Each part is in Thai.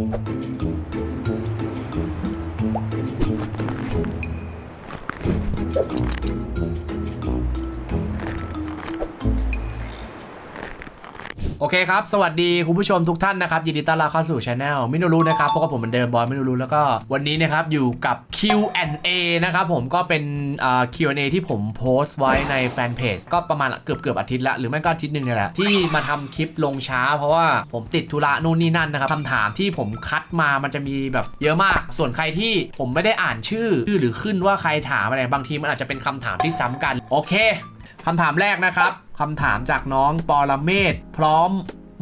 Thank you. เคครับ สวัสดีคุณผู้ชมทุกท่านนะครับยินดีต้อนรับเข้าสู่ช anel มินูรู้นะครับพบกับผมเหมือนเดิมบอยมินูรู้แล้วก็วันนี้นะครับอยู่กับ Q&A นะครับผมก็เป็น Q&A ที่ผมโพสต์ไว้ในแฟนเพจก็ประมาณเกือบเกือบอาทิตย์ละหรือไม่ก็อาทิตย์หนึ่งนี่แหละที่มาทำคลิปลงช้า เพราะว่าผมติดธุระนู่นนี่นั่นนะครับคำถามที่ผมคัดมามันจะมีแบบเยอะมาก ส่วนใครที่ผมไม่ได้อ่านชื่อชื่อหรือขึ้นว่าใครถามอะไรบางทีมันอาจจะเป็นคำถามที่ซ้ำกันโอเค คำถามแรกนะครับคำถามจากน้องปอลเมศพร้อม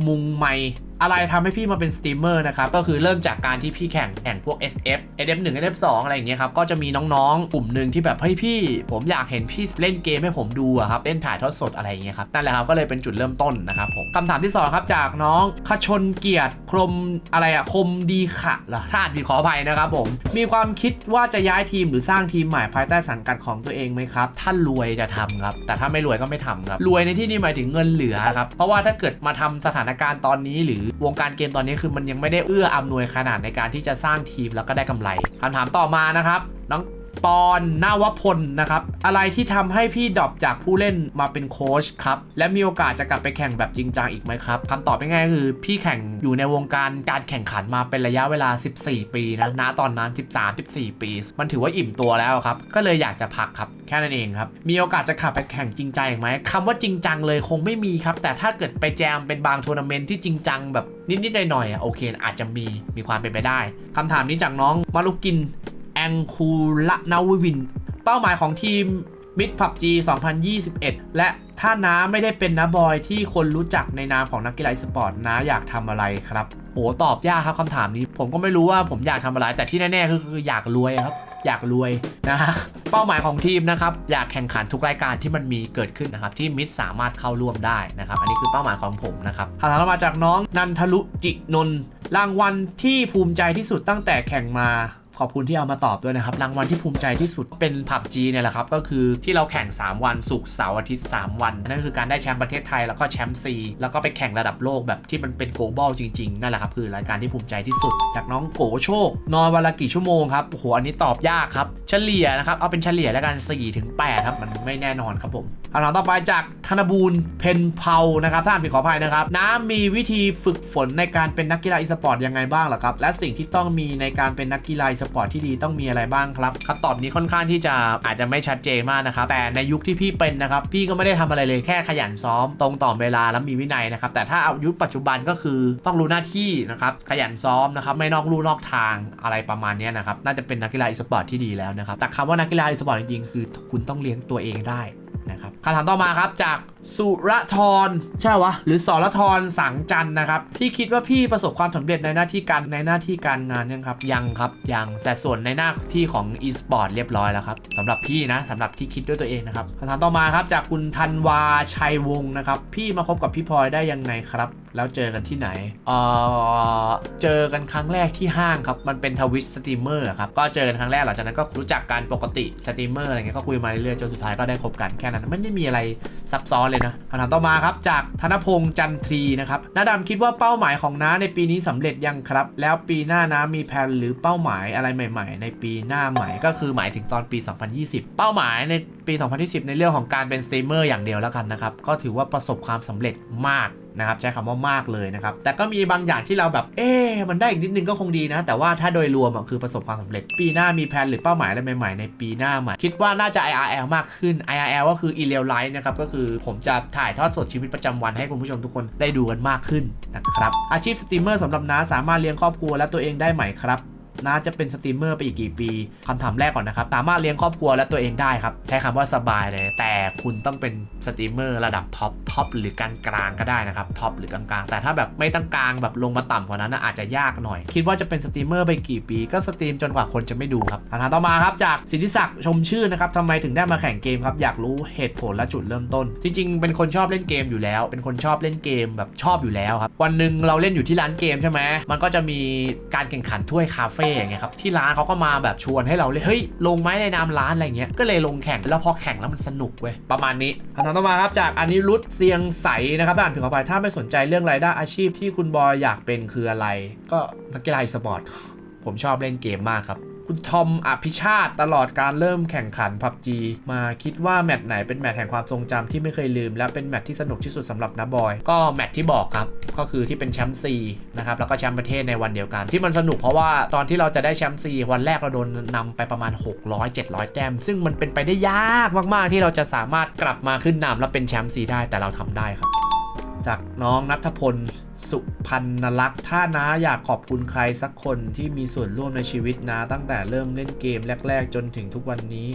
มุงไมค์ อะไรทำให้พี่มาเป็นสตรีมเมอร์นะครับก็คือเริ่มจากการที่พี่แข่งแข่งพวก SF SF1 SF2 อะไรอย่างเงี้ยครับก็จะมีน้องๆ กลุ่มหนึ่งที่แบบเฮ้ยพี่ ผมอยากเห็นพี่เล่นเกมให้ผมดูอะครับเล่นถ่ายทอดสดอะไรอย่างเงี้ยครับนั่นแหละครับก็เลยเป็นจุดเริ่มต้นนะครับผมคำถามที่สองครับจากน้องขชนเกียรติคมอะไรอะคมดีขะเหรอถ้าอ่านผิดขออภัยนะครับผมมีความคิดว่าจะย้ายทีมหรือสร้างทีมใหม่ภายใต้สังกัดของตัวเองไหมครับถ้ารวยจะทำครับแต่ถ้าไม่รวยก็ไม่ทำครับรวยในที่นี้หมายถึงเงินเหลือครับเพราะว่าถ้าเกิดมาทำสถานการณ์ตอนนี้หรือวงการเกมตอนนี้คือมันยังไม่ได้เอื้ออำนวยขนาดในการที่จะสร้างทีมแล้วก็ได้กำไรคำถามต่อมานะครับน้อง ปอนนาวพลนะครับ อะไรที่ทำให้พี่ดรอปจากผู้เล่นมาเป็นโค้ชครับ และมีโอกาสจะกลับไปแข่งแบบจริงจังอีกไหมครับคำตอบง่ายๆคือ พี่แข่งอยู่ในวงการการแข่งขันมาเป็นระยะเวลา 14 ปีนะณตอนนั้น 13-14 ปี มันถือว่าอิ่มตัวแล้วครับ ก็เลยอยากจะพักครับแค่นั้นเองครับ มีโอกาสจะขับไปแข่งจริงจังอีกไหมคำว่าจริงจังเลยคงไม่มีครับ แต่ถ้าเกิดไปแจมเป็นบางทัวร์นาเมนต์ที่จริงจังแบบนิดๆหน่อยๆอะโอเค อาจจะมีมีความเป็นไปได้คำถามนี้จากน้องมารุกิน แองคูละนาวิน เป้าหมายของทีมมิดพับจี2021 และถ้าน้าไม่ได้เป็นน้าบอยที่คนรู้จักในนามของนักกีฬาสปอร์ตน้าอยากทำอะไรครับโหตอบยากครับคำถามนี้ ผมก็ไม่รู้ว่าผมอยากทำอะไร แต่ที่แน่ๆคืออยากรวยครับ อยากรวยนะฮะเป้าหมายของทีมนะครับ อยากแข่งขันทุกรายการที่มันมีเกิดขึ้นนะครับ ที่มิดสามารถเข้าร่วมได้นะครับ อันนี้คือเป้าหมายของผมนะครับคำถามมาจากน้องนันทลุจินนรางวัลที่ภูมิใจที่สุดตั้งแต่แข่งมา ขอบคุณที่เอามาตอบด้วยนะครับ รางวัลที่ภูมิใจที่สุดเป็นผับจีเนี่ยแหละครับ ก็คือที่เราแข่ง 3 วันศุกร์เสาร์อาทิตย์ 3 วัน นั่นคือการได้แชมป์ประเทศไทยแล้วก็แชมป์ซีแล้วก็ไปแข่งระดับโลกแบบที่มันเป็นโกลบอลจริงๆ นั่นแหละครับคือรายการที่ภูมิใจที่สุด จากน้องโกโชค นอนวันละกี่ชั่วโมงครับโอ้โหอันนี้ตอบยากครับเฉลี่ยนะครับเอาเป็นเฉลี่ยแล้วกัน4ถึง8ครับมันไม่แน่นอนครับผมคำถามต่อไปจากธนบูรณ์เพนเพานะครับถ้าอ่านผิดขออภัยนะครับน้ำมีวิธีฝึกฝนในการเป็นนักกีฬาอีสปอร์ตยังไงบ้างหรอครับและสิ่งที่ต้องมีในการเป็นนักกีฬาอีสปอร์ตที่ดีต้องมีอะไรบ้างครับคำตอบนี้ค่อนข้างที่จะอาจจะไม่ชัดเจนมากนะครับแต่ในยุคที่พี่เป็นนะครับพี่ก็ไม่ได้ทำอะไรเลยแค่ขยันซ้อม ตรงต่อเวลาและมีวินัยนะครับแต่ถ้าเอายุคปัจจุบันก็คือต้องรู้หน้าที่นะครับขยันซ้อมนะครับไม่นอกลู่นอกทางอะไรประมาณนี้นะครับน่าจะเป็นนักกีฬาอีสปอร์ตที่ดีแล้วนะครับแต่คำว่านักกีฬาอีสปอร์ตจริงๆคือ คุณต้องเลี้ยงตัวเองได้นะครับคำถามต่อมาครับจาก สุรทรใช่วะหรือสรทรสังจันนะครับพี่คิดว่าพี่ประสบความสำเร็จในหน้าที่การในหน้าที่การงานยังครับยังครับยังแต่ส่วนในหน้าที่ของ e-sport เรียบร้อยแล้วครับสำหรับพี่นะสำหรับที่คิดด้วยตัวเองนะครับคำถามต่อมาครับจากคุณธันวาชัยวงศ์นะครับพี่มาคบกับพี่พลอยได้ยังไงครับแล้วเจอกันที่ไหนเออเจอกันครั้งแรกที่ห้างครับ มันเป็นทวิสสตรีมเมอร์ครับ ก็เจอกันครั้งแรกหลังจากนั้นก็รู้จักกันปกติสตรีมเมอร์อะไรเงี้ยก็คุยมาเรื่อยๆจนสุดท้ายก็ได้คบกันแค่นั้น ไม่ได้มีอะไรซับซ้อนเลยนะคำถามต่อมาครับจากธนพงษ์จันทรีนะครับน้าดำคิดว่าเป้าหมายของน้าในปีนี้สำเร็จยังครับ แล้วปีหน้าน้ามีแผนหรือเป้าหมายอะไรใหม่ ๆ ในปีหน้าใหม่ก็คือหมายถึงตอนปี 2020 เป้าหมายในปี 2020 ในเรื่องของการเป็นสตรีมเมอร์อย่างเดียวแล้วกันนะครับก็ถือว่าประสบความสำเร็จมาก นะครับใช้คำว่ามากเลยนะครับแต่ก็มีบางอย่างที่เราแบบเอ๊มันได้อีกนิดนึงก็คงดีนะ แต่ว่าถ้าโดยรวมคือประสบความสำเร็จ ปีหน้ามีแผนหรือเป้าหมายอะไรใหม่ๆในปีหน้าใหม่คิดว่าน่าจะ IRL มากขึ้น IRL ก็คือ in real life นะครับก็คือผมจะถ่ายทอดสดชีวิตประจำวันให้คุณผู้ชมทุกคนได้ดูกันมากขึ้นนะครับอาชีพสตรีมเมอร์สำหรับน้าสามารถเลี้ยงครอบครัวและตัวเองได้ไหมครับ น่าจะเป็นสตรีมเมอร์ไปอีกกี่ปีคำถามแรกก่อนนะครับ สามารถเลี้ยงครอบครัวและตัวเองได้ครับ ใช้คำว่าสบายเลย แต่คุณต้องเป็นสตรีมเมอร์ระดับท็อปท็อปหรือกลางกลางๆก็ได้นะครับท็อปหรือกลางๆ แต่ถ้าแบบไม่ตั้งกลางแบบลงมาต่ำกว่านั้นอาจจะยากหน่อย คิดว่าจะเป็นสตรีมเมอร์ไปกี่ปี ก็สตรีมจนกว่าคนจะไม่ดูครับคำถามต่อมาครับจากสิทธิศักดิ์ชมชื่อนะครับทำไมถึงได้มาแข่งเกมครับอยากรู้เหตุผลและจุดเริ่มต้น จริง ๆ เป็นคนชอบเล่นเกมอยู่แล้ว เป็นคนชอบเล่นเกมแบบชอบอยู่แล้วครับวันหนึ่งเราเล่นอยู่ที่ร้านเกมใช่ไหมมันก็จะมีการแข่งขันถ้วยคาเฟ่อย่างเงี้ยครับที่ร้านเขาก็มาแบบชวนให้เราเลยเฮ้ยลงไหมในนามร้านอะไรเงี้ยก็เลยลงแข่งแล้วพอแข่งแล้วมันสนุกเว้ยประมาณนี้คำถามต่อมาครับจากอันนี้รุดเซียงใสนะครับอ่านถึงขอไปถ้าไม่สนใจเรื่องรายได้อาชีพที่คุณบอยอยากเป็นคืออะไร ก็นักกีฬาอีสปอร์ตผมชอบเล่นเกมมากครับ คุณทอมอภิชาติตลอดการเริ่มแข่งขันพับจีมาคิดว่าแมตช์ไหนเป็นแมตช์แห่งความทรงจำที่ไม่เคยลืม และเป็นแมตช์ที่สนุกที่สุดสำหรับนับอย ก็แมตช์ที่บอกครับ ก็คือที่เป็นแชมป์ซีนะครับแล้วก็แชมป์ประเทศในวันเดียวกัน ที่มันสนุกเพราะว่าตอนที่เราจะได้แชมป์ซีวันแรกเราโดนนำไปประมาณ 600 700 แต้ม ซึ่งมันเป็นไปได้ยากมากๆ ที่เราจะสามารถกลับมาขึ้นนำและเป็นแชมป์ซีได้แต่เราทำได้ครับ จากน้องนัทพล สุพันนลักษณ์ถ้าน้าอยากขอบคุณใครสักคนที่มีส่วนร่วมในชีวิตน้าตั้งแต่เริ่มเล่นเกมแรก ๆ จนถึงทุกวันนี้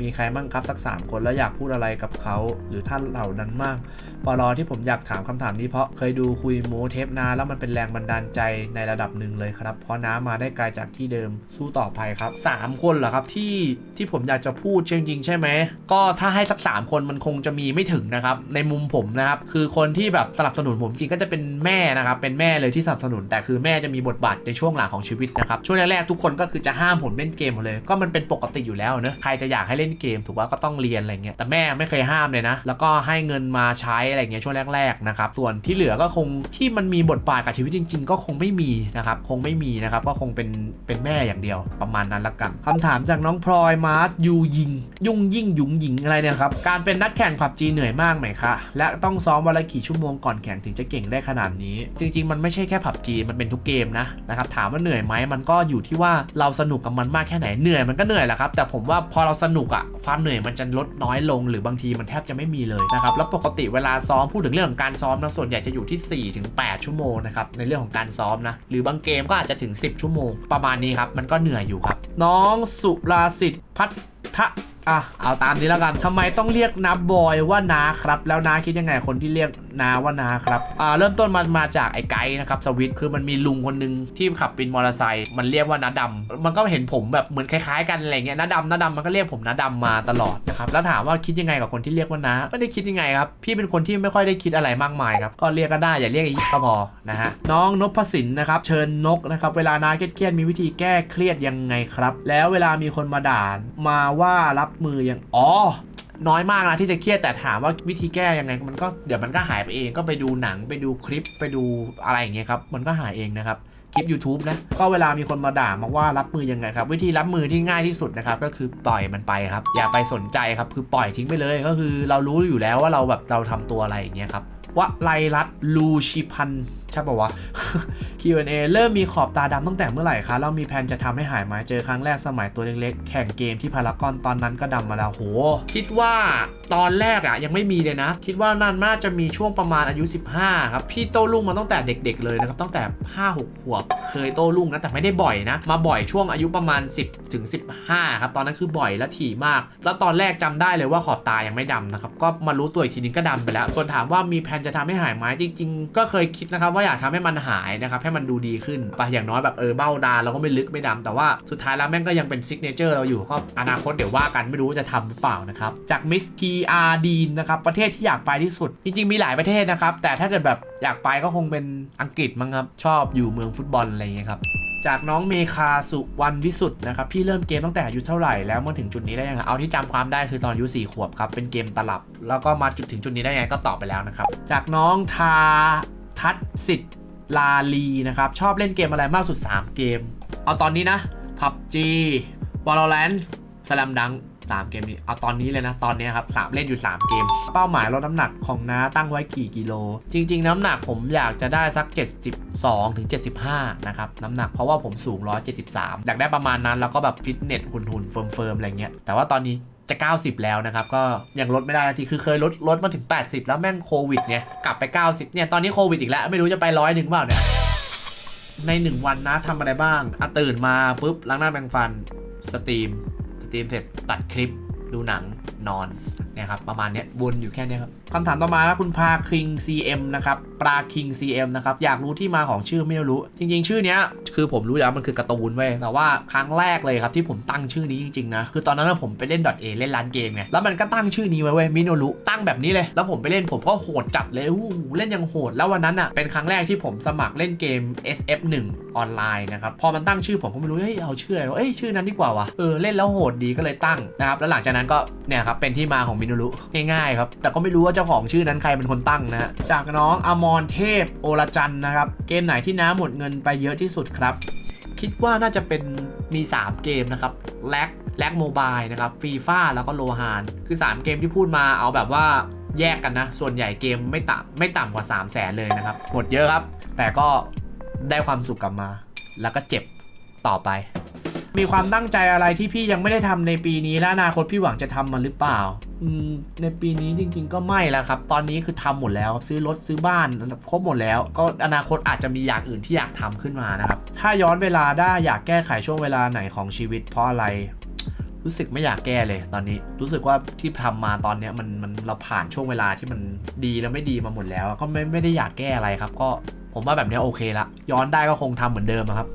มีใครบ้างครับสัก 3 คนแล้วอยากพูดอะไรกับเขาหรือท่านเหล่านั้นมากปลอที่ผมอยากถามคำถามนี้เพราะเคยดูคุยโมเทปนาแล้วมันเป็นแรงบันดาลใจในระดับหนึ่งเลยครับ เพราะน้ามาได้ไกลจากที่เดิมสู้ต่อไปครับ 3 คนเหรอครับที่ที่ผมอยากจะพูดจริงๆใช่ไหมก็ถ้าให้สัก 3 คนมันคงจะมีไม่ถึงนะครับในมุมผมนะครับคือคนที่แบบสนับสนุนผมจริงก็จะเป็นแม่นะครับเป็นแม่เลยที่สนับสนุน แต่คือแม่จะมีบทบาทในช่วงหลังของชีวิตนะครับช่วงแรกๆทุกคนก็คือจะห้ามผมเล่นเกมหมดเลย ก็มันเป็นปกติอยู่แล้วเนอะใครจะอยากให้เล่นเกม ถูกว่าก็ต้องเรียนอะไรเงี้ยแต่แม่ไม่เคยห้ามเลยนะ แล้วก็ให้เงินมาใช้อะไรเงี้ยช่วงแรกๆนะครับส่วนที่เหลือก็คงที่มันมีบทบาทกับชีวิตจริง ๆ ก็คงไม่มีนะครับคงไม่มีนะครับก็คงเป็นเป็นแม่อย่างเดียวประมาณนั้นละกันคำถามจากน้องพลอยมาร์ทยูยิง ยุ่งยิ่งยุงหยิงอะไรเนี่ยครับการเป็นนักแข่งผับจีเหนื่อยมากไหมคะและต้องซ้อมวันละกี่ชั่วโมงก่อนแข่งถึงจะเก่งได้ขนาดนี้ จริง ๆ มันไม่ใช่แค่ผับจีมันเป็นทุกเกมนะนะครับถามว่าเหนื่อยไหมมันก็อยู่ที่ว่าเราสนุกกับมันมากแค่ไหนเหนื่อยมันก็เหนื่อยแหละครับแต่ผมว่าพอเราสนุกอะความเหนื่อยมันจะลดน้อยลง หรือบางทีมันแทบจะไม่มีเลยนะครับแล้วปกติเวลาซ้อมพูดถึงเรื่องของการซ้อมนะส่วนใหญ่จะอยู่ที่4ถึง8ชั่วโมงนะครับในเรื่องของการซ้อมนะหรือบางเกมก็อาจจะถึง 10 ชั่วโมง ประมาณนี้ครับมันก็เหนื่อยอยู่ครับ น้องสุราสิทธิ์พัฒะ อะเอาตามนี้แล้วกันทำไมต้องเรียกนาบบอยว่านาครับ แล้วนาคิดยังไงคนที่เรียกนาว่านาครับอ่าเริ่มต้นมันมาจากไอ้ไกด์นะครับสวิตคือมันมีลุงคนหนึงที่ขับวินมอเตอร์ไซค์มันเรียกว่านาดำมันก็เห็นผมแบบเหมือนคล้ายๆกันอะไรเงี้ยนาดำนาดำมันก็เรียกผมนาดำมาตลอดนะครับแล้วถามว่าคิดยังไงกับคนที่เรียกว่านาไม่ได้คิดยังไงครับพี่เป็นคนที่ไม่ค่อยได้คิดอะไรมากมายครับก็เรียกก็ได้อย่าเรียกอ้ยี่ก็พอนะฮะน้องนพสินนะครับเชิญนกนะครับเวลานาเครียดมีวิธีแก้เครียดยังไงครับ แล้วเวลามีคนมาด่ามาว่ารับมือยังอ๋อน้อยมากนะที่จะเครียดแต่ถามว่าวิธีแก้ยังไงมันก็เดี๋ยวมันก็หายไปเองก็ไปดูหนังไปดูคลิปไปดูอะไรอย่างเงี้ยครับมันก็หายเองนะครับคลิป YouTube นะ ก็เวลามีคนมาด่ามาว่ารับมือยังไงครับ วิธีรับมือที่ง่ายที่สุดนะครับ ก็คือปล่อยมันไปครับ อย่าไปสนใจครับ คือปล่อยทิ้งไปเลย ก็คือเรารู้อยู่แล้วว่าเราแบบเราทำตัวอะไรอย่างเงี้ยครับวไลรัตลูชิพันธ์ ใช่ป่าวะ Q&A เริ่มมีขอบตาดำตั้งแต่เมื่อไหร่คะแล้วมีแผนจะทำให้หายไหมเจอครั้งแรกสมัยตัวเล็กๆ แข่งเกมที่พารากอนตอนนั้นก็ดำมาแล้วโห คิดว่าตอนแรกอะยังไม่มีเลยนะ คิดว่านั่นน่าจะมีช่วงประมาณอายุ 15 ครับ พี่โต้รุ่งมาตั้งแต่เด็ก ๆ เลยนะครับตั้งแต่ 5-6 ขวบ เคยโต้รุ่งนะแต่ไม่ได้บ่อยนะ มาบ่อยช่วงอายุประมาณ 10ถึง15 ครับ ตอนนั้นคือบ่อยและถี่มาก แล้วตอนแรกจำได้เลยว่าขอบตายังไม่ดำนะครับก็มารู้ตัวอีกทีนึงก็ดำไปแล้วส่วนถามว่ามีแผนจะทำให้หายไหมจริง ๆ ก็เคยคิดนะครับว่าอยากทำให้มันหายนะครับให้มันดูดีขึ้นไปอย่างน้อยแบบเออเบ้าดาเราก็ไม่ลึกไม่ดำแต่ว่าสุดท้ายแล้วแม่งก็ยังเป็นซิกเนเจอร์เราอยู่ก็อนาคตเดี๋ยวว่ากันไม่รู้ว่าจะทำหรือเปล่านะครับจากมิสทีอาร์ดีนนะครับประเทศที่อยากไปที่สุด จริง ๆ มีหลายประเทศนะครับแต่ถ้าเกิดแบบอยากไปก็คงเป็นอังกฤษมั้งครับชอบอยู่เมืองฟุตบอลอะไรอย่างเงี้ยครับจากน้องเมคาสุวรรณวิสุทธ์นะครับพี่เริ่มเกมตั้งแต่อายุเท่าไหร่แล้วมาถึงจุดนี้ได้ยังไงเอาที่จำความได้คือตอนอายุ4ขวบครับเป็นเกมตลับ แล้วก็มาจุดถึงจุดนี้ได้ยังไงก็ตอบไปแล้วนะครับจากน้องทา ทัศสิทธิ์ลาลีนะครับ ชอบเล่นเกมอะไรมากสุด 3 เกม เอาตอนนี้นะ PUBG Valorant Slam Dunk สามเกมนี้ เอาตอนนี้เลยนะ ตอนนี้ครับสามเล่นอยู่ 3 เกม เป้าหมายลดน้ำหนักของน้าตั้งไว้กี่กิโล จริง ๆ น้ำหนักผมอยากจะได้สัก 72ถึง75 นะครับ น้ำหนักเพราะว่าผมสูง 173 อยากได้ประมาณนั้นแล้วก็แบบฟิตเนสหุ่นๆเฟิร์มๆอะไรเงี้ยแต่ว่าตอนนี้ จะ 90 แล้วนะครับ ก็ยังลดไม่ได้ทีคือเคยลดลดมาถึง 80 แล้วแม่งโควิดเนี่ยกลับไป 90 เนี่ย ตอนนี้โควิดอีกแล้ว ไม่รู้จะไปร้อยหนึ่งเปล่าเนี่ย ในหนึ่งวันนะทำอะไรบ้างอะตื่นมาปุ๊บล้างหน้าแปรงฟันสตรีมสตรีมเสร็จตัดคลิปดูหนัง นอนเนี่ยครับประมาณนี้วนอยู่แค่นี้ครับคำถามต่อมานะคุณพาคิง CM นะครับปลาคิง CM นะครับอยากรู้ที่มาของชื่อไม่รู้ จริง ๆ ชื่อเนี้ยคือผมรู้อยู่แล้วมันคือการ์ตูนเว้ยแต่ว่าครั้งแรกเลยครับที่ผมตั้งชื่อนี้จริงๆนะคือตอนนั้นผมไปเล่น .a เล่นร้านเกมไงแล้วมันก็ตั้งชื่อนี้ไว้เว้ยมิโนรุตั้งแบบนี้เลยแล้วผมไปเล่นผมก็โหดจัดเลยอู้เล่นยังโหด แล้ววันนั้นอะเป็นครั้งแรกที่ผมสมัครเล่นเกม SF1 ออนไลน์นะครับพอมันตั้งชื่อผมก็ไม่รู้เฮ้ยเอาชื่ออะไรเอ้ยชื่อนั้นดีกว่าวะเออเล่นแล้วโหดดีก็เลยตั้งนะครับแล้วหลังจากนั้นก็เนี่ยครับเป็นที่มาของมิโนรุง่ายๆครับแต่ก็ไม่รู้ว่าเจ้าของชื่อนั้นใครเป็นคนตั้งนะฮะจากน้องอมรเทพโอรจันนะครับเกมไหนที่น้าหมดเงินไปเยอะที่สุดครับคิดว่าน่าจะเป็นมี 3 เกมนะครับแลกแลกโมบายนะครับฟีฟ่าแล้วก็โลฮานคือ 3 เกมที่พูดมาเอาแบบว่าแยกกันนะ ส่วนใหญ่เกมไม่ต่ำไม่ต่ำกว่า 3 0 0แสนเลยนะครับ หมดเยอะครับ แต่ก็ได้ความสุขกลับมา แล้วก็เจ็บต่อไป มีความตั้งใจอะไรที่พี่ยังไม่ได้ทำในปีนี้และอนาคตพี่หวังจะทำมันหรือเปล่า อืม ในปีนี้จริง ๆ ก็ไม่แล้วครับ ตอนนี้คือทำหมดแล้วซื้อรถซื้อบ้านครบหมดแล้ว ก็อนาคตอาจจะมีอย่างอื่นที่อยากทำขึ้นมานะครับ ถ้าย้อนเวลาได้อยากแก้ไขช่วงเวลาไหนของชีวิต เพราะอะไรรู้สึกไม่อยากแก้เลยตอนนี้รู้สึกว่าที่ทำมาตอนเนี้ยมันมันเราผ่านช่วงเวลาที่มันดีแล้วไม่ดีมาหมดแล้ว ก็ไม่ไม่ได้อยากแก้อะไรครับ ก็ผมว่าแบบนี้โอเคละย้อนได้ก็คงทำเหมือนเดิมครับ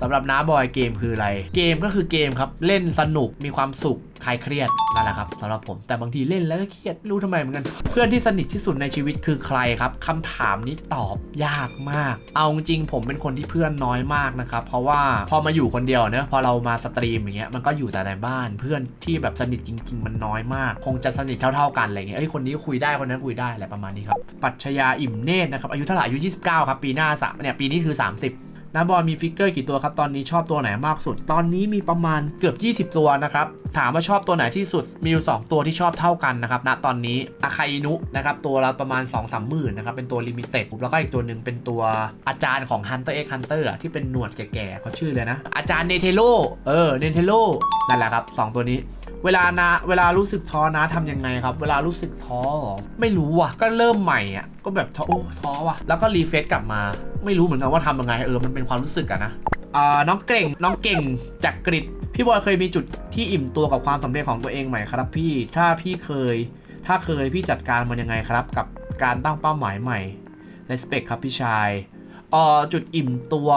สำหรับน้าบอยเกมคืออะไร เกมก็คือเกมครับ เล่นสนุกมีความสุขคลายเครียดนั่นแหละครับสำหรับผมแต่บางทีเล่นแล้วก็เครียดไม่รู้ทำไมเหมือนกัน เพื่อนที่สนิทที่สุดในชีวิตคือใครครับคำถามนี้ตอบยากมาก เอาจริงผมเป็นคนที่เพื่อนน้อยมากนะครับ เพราะว่าพอมาอยู่คนเดียวเนอะพอเรามาสตรีมอย่างเงี้ยมันก็อยู่แต่ในบ้าน เพื่อนที่แบบสนิทจริง ๆ มันน้อยมาก คงจะสนิทเท่าๆกันอะไรเงี้ยเอ้ยคนนี้คุยได้คนนั้นคุยได้อะไรประมาณนี้ครับปัชญาอิ่มเนตรนะครับอายุเท่าไหร่อายุ 29 ครับปีหน้าสามเนี่ยปีนี้คือ 30 น้ำบอลมีฟิกเกอร์กี่ตัวครับ ตอนนี้ชอบตัวไหนมากสุด ตอนนี้มีประมาณเกือบ 20 ตัวนะครับ ถามว่าชอบตัวไหนที่สุด มีอยู่ 2 ตัวที่ชอบเท่ากันนะครับ ณ ตอนนี้อาคาอินุนะครับ ตัวละประมาณ 2 3 0 0 0 0นนะครับ เป็นตัวลิมิเต็ดแล้วก็อีกตัวหนึ่งเป็นตัวอาจารย์ของ Hunter x Hunter อะที่เป็นหนวดแก่ๆเขาชื่อเลยนะ อาจารย์เนเทโล เออ เนเทโล นั่นแหละครับ 2 ตัวนี้ เวลานะเวลารู้สึกท้อนะทำยังไงครับ เวลารู้สึกท้อหรอไม่รู้ว่ะ ก็เริ่มใหม่อะก็แบบท้อโอ้ท้อว่ะแล้วก็รีเฟซกลับมา ไม่รู้เหมือนกันว่าทำยังไงเออมันเป็นความรู้สึกอะนะอ่าน้องเก่งน้องเก่งจากกริดพี่บอยเคยมีจุดที่อิ่มตัวกับความสำเร็จของตัวเองไหมครับ พี่ถ้าพี่เคย ถ้าเคยพี่จัดการมันยังไงครับ กับการตั้งเป้าหมายใหม่ respect ครับพี่ชายอ่อจุดอิ่มตัว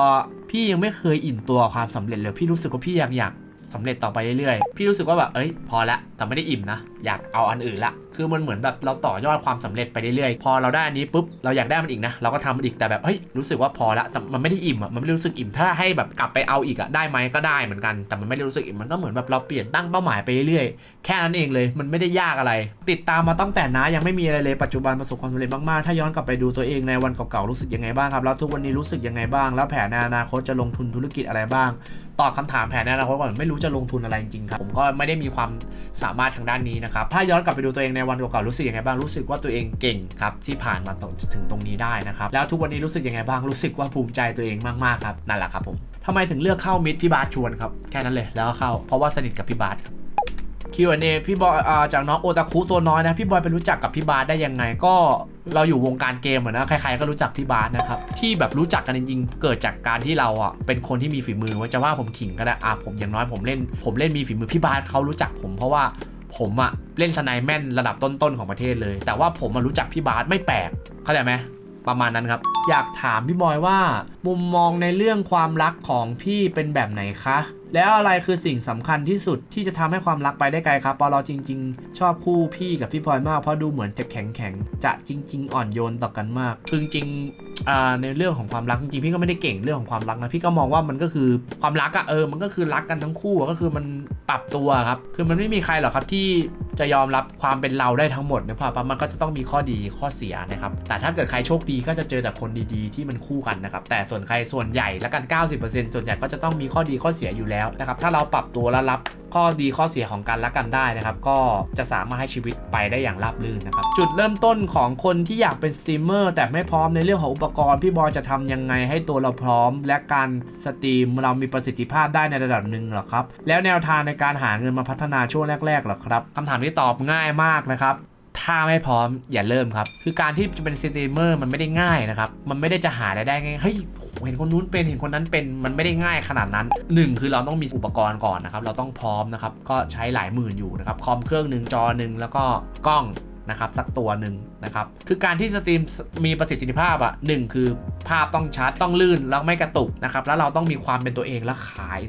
พี่ยังไม่เคยอิ่มตัวความสำเร็จเลยพี่รู้สึกว่าพี่อยากอยาก สำเร็จต่อไปเรื่อยๆ พี่รู้สึกว่าแบบเอ้ยพอละแต่ไม่ได้อิ่มนะ อยากเอาอันอื่นละคือมันเหมือนแบบเราต่อยอดความสำเร็จไปเรื่อยๆ พอเราได้อันนี้ปุ๊บเราอยากได้มันอีกนะ เราก็ทำมันอีกแต่แบบเฮ้ยรู้สึกว่าพอละแต่มันไม่ได้อิ่มอะมันไม่ได้รู้สึกอิ่มถ้าให้แบบกลับไปเอาอีกอะได้ไหมก็ได้เหมือนกัน แต่มันไม่ได้รู้สึกอิ่มมันก็เหมือนแบบเราเปลี่ยนตั้งเป้าหมายไปเรื่อยๆ แค่นั้นเองเลยมันไม่ได้ยากอะไร ติดตามมาตั้งแต่นะยังไม่มีอะไรเลยปัจจุบันประสบความสำเร็จมากๆถ้าย้อนกลับไปดูตัวเองในวันเก่าๆรู้สึกยังไงบ้างครับแล้วทุกวันนี้รู้สึกยังไงบ้าง แล้วแผนในอนาคตจะลงทุนธุรกิจอะไรบ้าง ตอบคำถามแผนในอนาคตก่อนไม่รู้จะลงทุนอะไรจริงครับ ผมก็ไม่ได้มีความสามารถทางด้านนี้นะครับ ถ้าย้อนกลับไปดูตัวเองในวันเก่าๆรู้สึกยังไงบ้างรู้สึกว่าตัวเองเก่งครับที่ผ่านมาถึงตรงนี้ได้นะครับ แล้วทุกวันนี้รู้สึกยังไงบ้างรู้สึกว่าภูมิใจตัวเองมากๆครับนั่นแหละครับผมทำไมถึงเลือกเข้ามิดพี่บาสชวนครับแค่นั้นเลยแล้วก็เข้าเพราะว่าสนิทกับพี่บาสครับ Q&A พี่บอยจากน้องโอตาคุตัวน้อยนะ พี่บอยไปรู้จักกับพี่บาสได้ยังไงก็ เราอยู่วงการเกมอะนะ ใครๆก็รู้จักพี่บาสนะครับ ที่แบบรู้จักกันจริงๆ เกิดจากการที่เราอะเป็นคนที่มีฝีมือว่าจะว่าผมขิงก็ได้อะผมอย่างน้อยผมเล่น ผมเล่นมีฝีมือพี่บาสเขารู้จักผมเพราะว่าผมอะเล่นสไนแม่นระดับต้นๆของประเทศเลย แต่ว่าผมมารู้จักพี่บาสไม่แปลกเข้าใจไหมประมาณนั้นครับ อยากถามพี่บอยว่ามุมมองในเรื่องความรักของพี่เป็นแบบไหนคะ แล้วอะไรคือสิ่งสำคัญที่สุดที่จะทำให้ความรักไปได้ไกลครับปอเราจริง ๆ ชอบคู่พี่กับพี่พลอยมากเพราะดูเหมือนจะแข็งแข็งจะจริง ๆ อ่อนโยนต่อกันมากคือจริงในเรื่องของความรักจริงๆพี่ก็ไม่ได้เก่งเรื่องของความรักนะพี่ก็มองว่ามันก็คือความรักอะเออมันก็คือรักกันทั้งคู่ก็คือมันปรับตัวครับคือมันไม่มีใครหรอกครับที่จะยอมรับความเป็นเราได้ทั้งหมดนะครับมันก็จะต้องมีข้อดีข้อเสียนะครับแต่ถ้าเกิดใครโชคดีก็จะเจอแต่คนดีๆ ที่มันคู่กันนะครับแต่ส่วนใครส่วนใหญ่แล้วกัน 90%ส่วนใหญ่ก็จะต้องมีข้อดีข้อเสียอยู่แล้วนะครับถ้าเราปรับตัวและรับข้อดีข้อเสียของกันและกันได้นะครับ ก็จะสามารถให้ชีวิตไปได้อย่างราบรื่นนะครับ จุดเริ่มต้นของคนที่อยากเป็นสตรีมเมอร์แต่ไม่พร้อมในเรื่องของอุปกรณ์ พี่บอยจะทำยังไงให้ตัวเราพร้อม และการสตรีมเรามีประสิทธิภาพได้ในระดับหนึ่งหรอครับ แล้วแนวทางในการหาเงินมาพัฒนาช่วงแรกๆหรอครับคำถามที่ตอบง่ายมากนะครับถ้าไม่พร้อมอย่าเริ่มครับ คือการที่จะเป็นสตรีมเมอร์มันไม่ได้ง่ายนะครับ มันไม่ได้จะหารายได้ง่ายเฮ้ย เห็นคนนู้นเป็นเห็นคนนั้นเป็นมันไม่ได้ง่ายขนาดนั้นหนึ่งคือเราต้องมีอุปกรณ์ก่อนนะครับเราต้องพร้อมนะครับก็ใช้หลายหมื่นอยู่นะครับคอมเครื่องหนึ่งจอหนึ่งแล้วก็กล้องนะครับสักตัวหนึ่งนะครับคือการที่สตรีมมีประสิทธิภาพอะหนึ่งคือภาพต้องชัดต้องลื่นแล้วไม่กระตุกนะครับแล้วเราต้องมีความเป็นตัวเองและขาย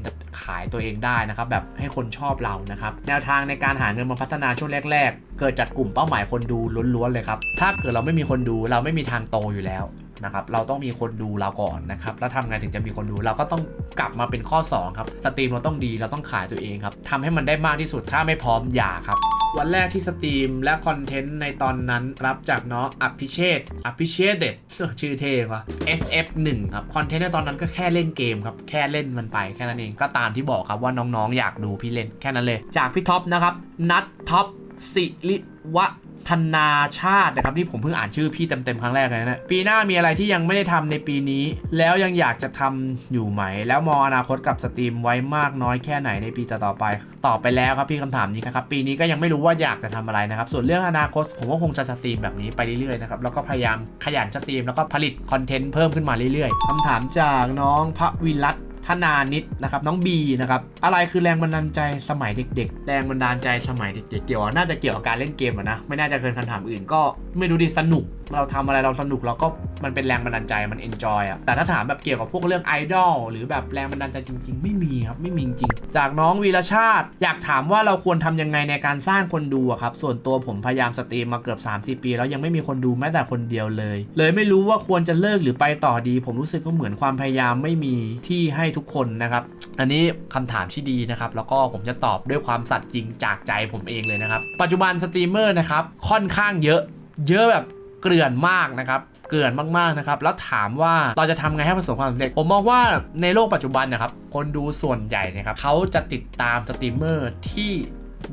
ขายตัวเองได้นะครับแบบให้คนชอบเรานะครับแนวทางในการหาเงินมาพัฒนาช่วงแรก ๆ เกิดจากกลุ่มเป้าหมายคนดูล้วนๆเลยครับถ้าเกิดเราไม่มีคนดูเราไม่มีทางโตอยู่แล้ว นะครับเราต้องมีคนดูเราก่อนนะครับแล้วทำไงถึงจะมีคนดูเราก็ต้องกลับมาเป็นข้อ 2 ครับสตรีมเราต้องดีเราต้องขายตัวเองครับทำให้มันได้มากที่สุดถ้าไม่พร้อมอย่าครับวันแรกที่สตรีมและคอนเทนต์ในตอนนั้นรับจากน้องอภิเชษอภิเชษเด็ดชื่อเท่ว่ะ SF1 ครับ คอนเทนต์ในตอนนั้นก็แค่เล่นเกมครับ แค่เล่นมันไปแค่นั้นเอง ก็ตามที่บอกครับว่าน้องๆ อยากดูพี่เล่นแค่นั้นเลย จากพี่ท็อปนะครับ นัทท็อปสิริวะ ธนาชาตินะครับนี่ผมเพิ่งอ่านชื่อพี่เต็มๆครั้งแรกเลยนะปีหน้ามีอะไรที่ยังไม่ได้ทำในปีนี้ แล้วยังอยากจะทำอยู่ไหม แล้วมองอนาคตกับสตรีมไว้มากน้อยแค่ไหนในปีต่อๆไปตอบไปแล้วครับพี่คำถามนี้นะครับปีนี้ก็ยังไม่รู้ว่าอยากจะทำอะไรนะครับส่วนเรื่องอนาคตผมก็คงจะสตรีมแบบนี้ไปเรื่อยๆนะครับแล้วก็พยายามขยันสตรีมแล้วก็ผลิตคอนเทนต์เพิ่มขึ้นมาเรื่อยๆคำถามจากน้องพระวิรัต ธนานิดนะครับน้องบีนะครับอะไรคือแรงบันดาลใจสมัยเด็ก ๆ แรงบันดาลใจสมัยเด็กๆเกี่ยวน่าจะเกี่ยวกับการเล่นเกมนะไม่น่าจะเกินคำถามอื่นก็ไม่รู้ดิสนุก เราทำอะไรเราสนุกเราก็มันเป็นแรงบันดาลใจมันเอนจอยอะแต่ถ้าถามแบบเกี่ยวกับพวกเรื่องไอดอลหรือแบบแรงบันดาลใจจริง ๆ ไม่มีครับไม่มีจริงจากน้องวีรชาติ อยากถามว่าเราควรทำยังไงในการสร้างคนดูครับส่วนตัวผมพยายามสตรีมมาเกือบ3-4ปี แล้วยังไม่มีคนดูแม้แต่คนเดียวเลย เลยไม่รู้ว่าควรจะเลิกหรือไปต่อดี ผมรู้สึกว่าเหมือนความพยายามไม่มีที่ให้ทุกคนนะครับ อันนี้คำถามที่ดีนะครับ แล้วก็ผมจะตอบด้วยความสัตย์จริงจากใจผมเองเลยนะครับ ปัจจุบันสตรีมเมอร์นะครับ ค่อนข้างเยอะ เยอะแบบเกลื่อนมากนะครับเกลื่อนมากๆนะครับ แล้วถามว่าเราจะทำไงให้ประสบความสำเร็จ ผมมองว่าในโลกปัจจุบันนะครับ คนดูส่วนใหญ่นะครับเขาจะติดตามสตรีมเมอร์ที่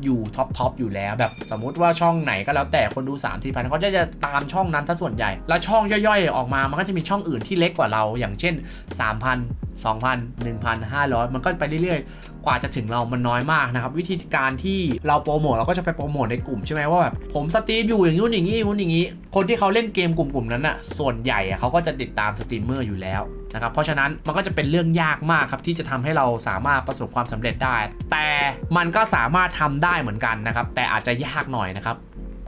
อยู่ท็อปทอปอยู่แล้วแบบสมมุติว่าช่องไหนก็แล้วแต่คนดู 3 4 0 0 0เขาจะจะตามช่องนั้นถ้าส่วนใหญ่ แล้วช่องย่อยๆ ออกมามันก็จะมีช่องอื่นที่เล็กกว่าเรา อย่างเช่น 3,000 2,000 1,500 มันก็ไปเรื่อยๆ กว่าจะถึงเรามันน้อยมากนะครับ วิธีการที่เราโปรโมทเราก็จะไปโปรโมทในกลุ่มใช่ไหมว่าแบบผมสตรีมอยู่อย่างนู้นอย่างนี้อย่างนู้นอย่างนี้ คนที่เขาเล่นเกมกลุ่มๆนั้นอะส่วนใหญ่อะเขาก็จะติดตามสตรีมเมอร์อยู่แล้ว นะครับเพราะฉะนั้นมันก็จะเป็นเรื่องยากมากครับที่จะทำให้เราสามารถประสบความสำเร็จได้ แต่มันก็สามารถทำได้เหมือนกันนะครับ แต่อาจจะยากหน่อยนะครับ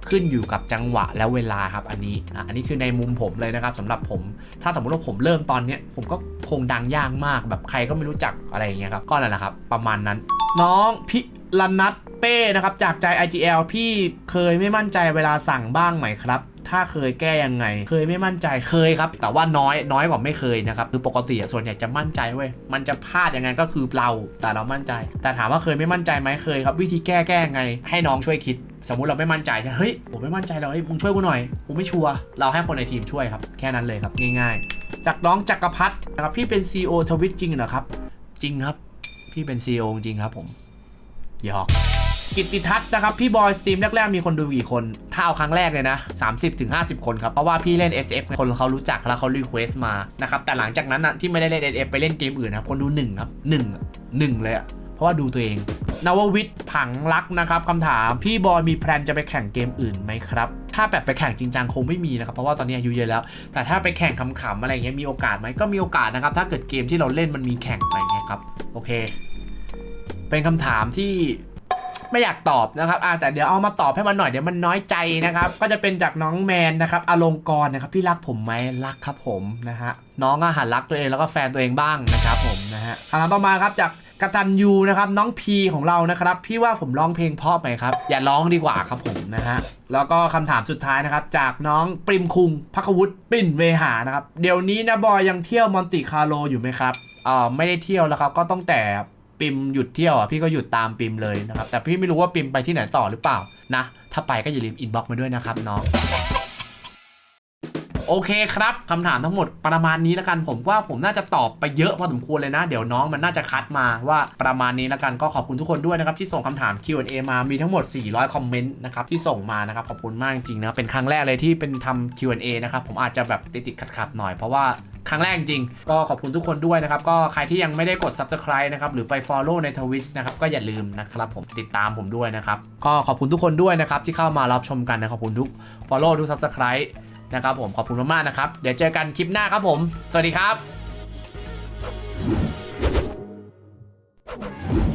ขึ้นอยู่กับจังหวะและเวลาครับอันนี้อะอันนี้คือในมุมผมเลยนะครับสำหรับผม ถ้าสมมติว่าผมเริ่มตอนนี้ผมก็คงดังยากมากแบบใครก็ไม่รู้จักอะไรอย่างเงี้ยครับก็นั่นแหละครับ ประมาณนั้น น้องพิรนัทเป้นะครับจากใจ IGL พี่เคยไม่มั่นใจเวลาสั่งบ้างไหมครับ ถ้าเคยแก้ยังไง เคยไม่มั่นใจเคยครับ แต่ว่าน้อยน้อยกว่าไม่เคยนะครับคือปกติส่วนใหญ่จะมั่นใจเว้ยมันจะพลาดยังไงก็คือเราแต่เรามั่นใจ แต่ถามว่าเคยไม่มั่นใจไหมเคยครับ วิธีแก้แก้ยังไง ให้น้องช่วยคิดสมมุติเราไม่มั่นใจใช่เฮ้ยผมไม่มั่นใจเราเฮ้ยมึงช่วยกูหน่อยกูไม่ชัวร์เราให้คนในทีมช่วยครับ แค่นั้นเลยครับง่ายๆ จากน้องจักรพัฒน์นะครับพี่เป็น CEO ทวิตจริงเหรอครับ จริงครับ พี่เป็น CEO จริงครับผมหยอก กิตติทัศน์นะครับพี่บอยสตรีมแรกๆ มีคนดูกี่คน ถ้าเอาครั้งแรกเลยนะ 30-50ถึงคนครับ เพราะว่าพี่เล่น SF คนเขารู้จักแล้วเขารีเควส์มานะครับแต่หลังจากนั้นนะที่ไม่ได้เล่น SF ไปเล่นเกมอื่นนะครับคนดู1ครับ1 1 เลยอะเพราะว่าดูตัวเองนววิทย์ผังรักนะครับคำถามพี่บอยมีแพลนจะไปแข่งเกมอื่นไหมครับ ถ้าแบบไปแข่งจริงจังคงไม่มีนะครับเพราะว่าตอนนี้อายุเยอะแล้ว แต่ถ้าไปแข่งขำๆอะไรเงี้ยมีโอกาสไหมก็มีโอกาสนะครับถ้าเกิดเกมที่เราเล่นมันมีแข่งอะไรเงี้ยครับโอเค เป็นคำถามที่ ไม่อยากตอบนะครับอาแต่เดี๋ยวเอามาตอบให้มันหน่อยเดี๋ยวมันน้อยใจนะครับ ก็จะเป็นจากน้องแมนนะครับอลงกรณ์นะครับ พี่รักผมไหมรักครับผมนะฮะน้องอาหารรักตัวเองแล้วก็แฟนตัวเองบ้างนะครับผมนะฮะคำถามต่อมาครับจากกตันยูนะครับน้องพีของเรานะครับ พี่ว่าผมร้องเพลงเพราะไหมครับ อย่าร้องดีกว่าครับผมนะฮะแล้วก็คำถามสุดท้ายนะครับ จากน้องปริมคุงพักวุฒิปิ่นเวหานะครับ เดี๋ยวนี้นะบอยยังเที่ยวมอนติคาร์โลอยู่ไหมครับเอ่อไม่ได้เที่ยวแล้วครับก็ต้องแต่ ปิมหยุดเที่ยวอะพี่ก็หยุดตามปิมเลยนะครับ แต่พี่ไม่รู้ว่าปิมไปที่ไหนต่อหรือเปล่านะ ถ้าไปก็อย่าลืมอินบ็อกมาด้วยนะครับน้องโอเคครับคำถามทั้งหมดประมาณนี้แล้วกันผมว่าผมน่าจะตอบไปเยอะพอสมควรเลยนะ เดี๋ยวน้องมันน่าจะคัดมาว่าประมาณนี้แล้วกันก็ขอบคุณทุกคนด้วยนะครับ ที่ส่งคำถาม Q&A มามีทั้งหมด 400 คอมเมนต์นะครับที่ส่งมานะครับขอบคุณมากจริงๆนะเป็นครั้งแรกเลยที่เป็นทำ Q&A นะครับผมอาจจะแบบติดๆขัดๆหน่อยเพราะว่า ครั้งแรกจริง ก็ขอบคุณทุกคนด้วยนะครับ ก็ใครที่ยังไม่ได้กด subscribe นะครับหรือไป follow ในทวิตนะครับก็อย่าลืมนะครับผมติดตามผมด้วยนะครับ ก็ขอบคุณทุกคนด้วยนะครับที่เข้ามารับชมกันนะขอบคุณทุก follow ทุก subscribe นะครับผมขอบคุณมากๆนะครับ เดี๋ยวเจอกันคลิปหน้าครับผม สวัสดีครับ